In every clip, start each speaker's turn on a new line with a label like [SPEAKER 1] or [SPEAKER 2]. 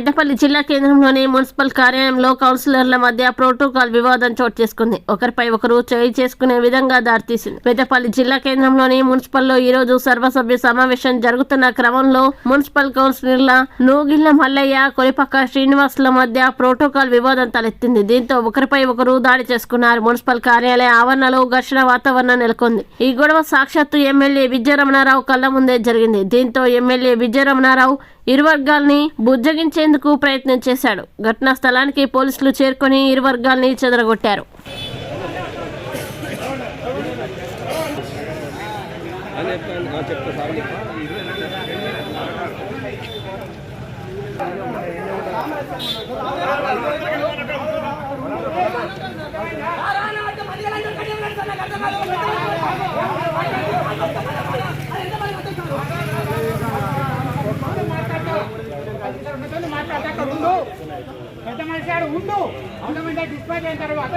[SPEAKER 1] పెద్దపల్లి జిల్లా కేంద్రంలోని మున్సిపల్ కార్యాలయంలో కౌన్సిలర్ల మధ్య ప్రోటోకాల్ వివాదం చోటు చేసుకుంది. ఒకరిపై ఒకరు చేయి చేసుకునే విధంగా దారితీసింది పెద్దపల్లి జిల్లా కేంద్రంలోని మున్సిపల్లో ఈ రోజు సర్వసభ్య సమావేశం జరుగుతున్న క్రమంలో మున్సిపల్ కౌన్సిలర్ల నూగిళ్ళ మల్లయ్య కొలిపక్క శ్రీనివాసుల మధ్య ప్రోటోకాల్ వివాదం తలెత్తింది. దీంతో ఒకరిపై ఒకరు దాడి చేసుకున్నారు. మున్సిపల్ కార్యాలయ ఆవరణలో ఘర్షణ వాతావరణం నెలకొంది. ఈ గొడవ సాక్షాత్తు ఎమ్మెల్యే విజయరమణారావు కళ్ళ ముందే జరిగింది. దీంతో ఎమ్మెల్యే విజయరమణారావు ఇరు వర్గాల్ని బుజ్జగించేందుకు ప్రయత్నం చేశాడు. ఘటనా స్థలానికి పోలీసులు చేరుకొని ఇరు వర్గాల్ని చెదరగొట్టారు.
[SPEAKER 2] ఉండు. పెద్ద మనిషి ఆడు ఉండు. ఆటోమేటిక్ డిస్పాచ్ అయిన తర్వాత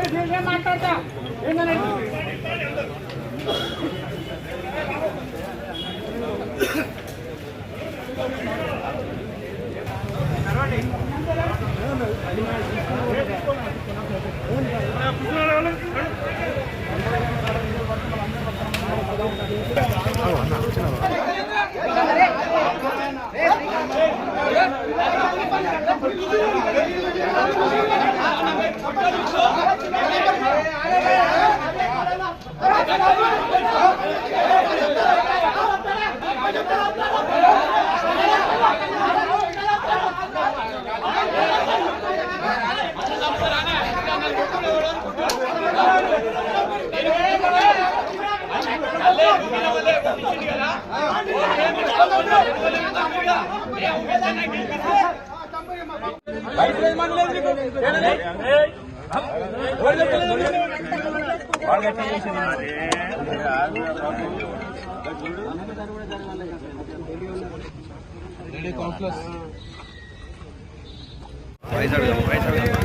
[SPEAKER 2] వైజాగ్
[SPEAKER 3] వైజాగ్.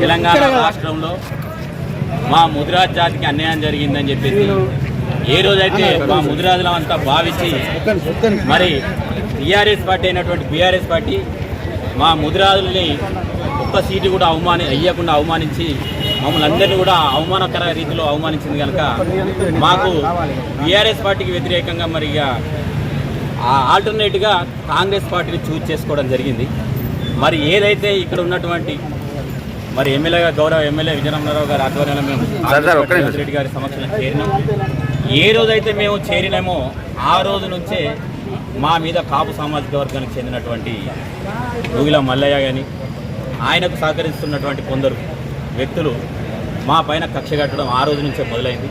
[SPEAKER 3] తెలంగాణ రాష్ట్రంలో మా ముదిరాజ్ జాతికి అన్యాయం జరిగిందని చెప్పేసి ఏ రోజైతే మా ముదిరాజులం అంతా భావించి మరి టీఆర్ఎస్ పార్టీ అయినటువంటి బీఆర్ఎస్ పార్టీ మా ముదిరాజుల్ని ఒక్క సీటు కూడా అవమాని అయ్యకుండా అవమానించి మమ్మల్ని అందరినీ కూడా అవమానకర రీతిలో అవమానించింది కనుక మాకు బీఆర్ఎస్ పార్టీకి వ్యతిరేకంగా మరి ఇక ఆల్టర్నేట్గా కాంగ్రెస్ పార్టీని చూజ్ చేసుకోవడం జరిగింది. మరి ఏదైతే ఇక్కడ ఉన్నటువంటి మరి ఎమ్మెల్యేగా గౌరవ ఎమ్మెల్యే విజయరామరావు గారి ఆధ్వర్యంలో మేము రెడ్డి గారి సమక్షంలో చేరినాం. ఏ రోజైతే మేము చేరినామో ఆ రోజు నుంచే మా మీద కాపు సామాజిక వర్గానికి చెందినటువంటి నూగిల మల్లయ్య కానీ ఆయనకు సహకరిస్తున్నటువంటి కొందరు వ్యక్తులు మా పైన కక్ష కట్టడం ఆ రోజు నుంచే మొదలైంది.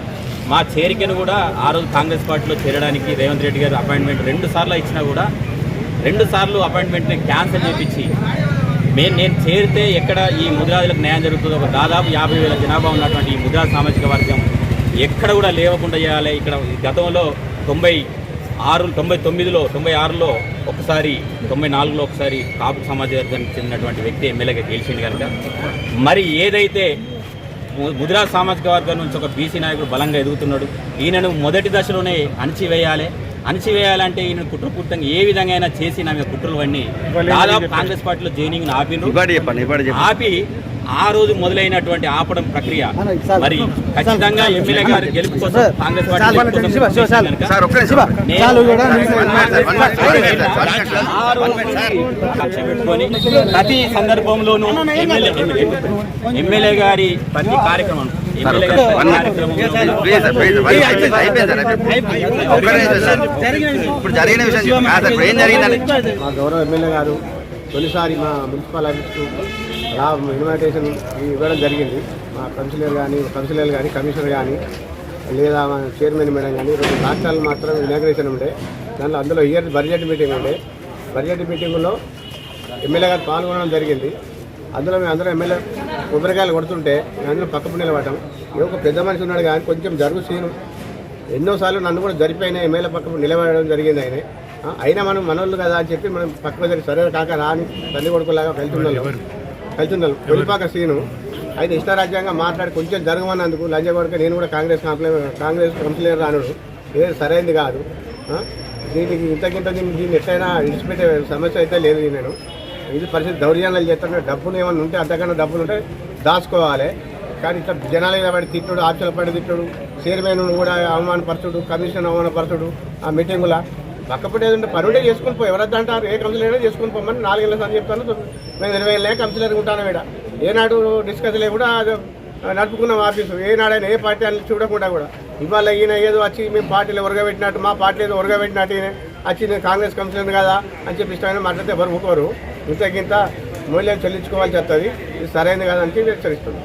[SPEAKER 3] మా చేరికను కూడా ఆ రోజు కాంగ్రెస్ పార్టీలో చేరడానికి రేవంత్ రెడ్డి గారు అపాయింట్మెంట్ రెండు సార్లు ఇచ్చినా కూడా రెండు సార్లు అపాయింట్మెంట్ని క్యాన్సిల్ చేపించి మేము నేను చేరితే ఎక్కడ ఈ ముద్రాజులకు న్యాయం జరుగుతుందో ఒక దాదాపు యాభై వేల జనాభా ఉన్నటువంటి ఈ ముద్రా సామాజిక వర్గం ఎక్కడ కూడా లేవకుండా చేయాలి. ఇక్కడ గతంలో తొంభై ఆరు తొంభై తొమ్మిదిలో తొంభై ఆరులో ఒకసారి తొంభై నాలుగులో ఒకసారి కాపు సమాజ వర్గానికి చెందినటువంటి వ్యక్తి ఎమ్మెల్యేగా గెలిచింది కనుక. మరి ఏదైతే ముదిరా సామాజిక వర్గం నుంచి ఒక బీసీ నాయకుడు బలంగా ఎదుగుతున్నాడు. ఈయనను మొదటి దశలోనే అణచివేయాలి. అణచివేయాలంటే ఈయన కుట్ర పుట్టంగా ఏ విధంగా అయినా చేసి నా మీద కుట్రలు అన్నీ దాదాపు కాంగ్రెస్ పార్టీలో
[SPEAKER 4] ఇవ్వడు చెప్పండి.
[SPEAKER 3] ఆపి ఆ రోజు మొదలైనటువంటి ఆపడం ప్రక్రియ మరి ఖచ్చితంగా ఎమ్మెల్యే గారి గెలుపు కోసం కాంగ్రెస్ పార్టీ ఆ రోజు కక్ష పెట్టుకొని ప్రతి సందర్భంలోనూ ఎమ్మెల్యే ఎమ్మెల్యే గారి ప్రతి కార్యక్రమం
[SPEAKER 4] ఇప్పుడు జరిగిన విషయం ఇప్పుడు ఏం జరిగిందని
[SPEAKER 5] మా గౌరవ ఎమ్మెల్యే గారు తొలిసారి మా మున్సిపల్ ఆఫీస్కు లా ఇన్విటేషన్ ఇవ్వడం జరిగింది. మా కౌన్సిలర్ కానీ కౌన్సిలర్ కానీ కమిషనర్ కానీ లేదా మా చైర్మన్ మేడం కానీ రెండు రాష్ట్రాలు మాత్రం ఇనాగ్రేషన్ ఉండే. దాంట్లో అందులో ఇయర్ బడ్జెట్ మీటింగ్ ఉండే. బడ్జెట్ మీటింగ్లో ఎమ్మెల్యే గారు పాల్గొనడం జరిగింది. అందులో మేము అందరం ఎమ్మెల్యే కొబ్బరికాయలు కొడుతుంటే మేము పక్కపు నిలబడటం ఏ ఒక పెద్ద మనిషి ఉన్నాడు కానీ కొంచెం జరుగు సీను. ఎన్నోసార్లు నన్ను కూడా జరిపోయిన ఎమ్మెల్యే పక్కకు నిలబడడం జరిగింది ఆయన. అయినా మనం మనోళ్ళు కదా అని చెప్పి మనం జరిగి సరే కాక రాని తల్లి కొడుకులాగా వెళ్తున్నాం వెళ్తున్నాం వెలిపాక సీను. అయితే ఇష్టరాజ్యంగా మాట్లాడి కొంచెం జరగమన్నందుకు లంచగొడక నేను కూడా కాంగ్రెస్ కాంప్లై- కాంగ్రెస్ కౌన్సిలర్ రానుడు. ఏది సరైనది కాదు? దీనికి ఇంతకింత దీన్ని దీన్ని ఎట్లయినా విడిచిపెట్టే సమస్య అయితే లేదు నేను. ఇది పరిస్థితి దౌర్జన్యాలు చేస్తుంటే డబ్బులు ఏమన్నా ఉంటే అంతకన్నా డబ్బులు ఉంటే దాచుకోవాలి. కానీ ఇట్లా జనాలు పడి తిట్టుడు ఆప్షన్లు పడి తిట్టుడు చైర్మన్ కూడా అవమానపరచుడు కమిషన్ అవమానపరచుడు ఆ మీటింగుల పక్కపడి ఏదంటే పనుడే చేసుకుని పో ఎవరద్దు అంటారు? ఏ కౌన్సిలర్ అయినా చేసుకుని పోమని నాలుగేళ్ళ సార్లు చెప్తాను. మేము ఇరవై ఏళ్ళే కౌన్సిలర్ ఉంటాను ఇక్కడ ఏనాడు డిస్కస్ కూడా అది నడుపుకున్నాం ఆఫీసు ఏనాడైనా ఏ పార్టీ అని చూడకుండా కూడా. ఇవాళ ఈయన ఏదో వచ్చి మేము పార్టీలో ఉరగబెట్టినట్టు మా పార్టీ ఏదో ఉరగబెట్టినట్టు ఈయన వచ్చి నేను కాంగ్రెస్ కౌన్సిలర్ కదా అని చెప్పి ఇష్టమైన మాట్లాడితే ఎవరు ఊరుకోరు ఇంతకింత మూల్యం చెల్లించుకోవాల్సి వస్తుంది. ఇది సరైనది కాదని హెచ్చరిస్తుంది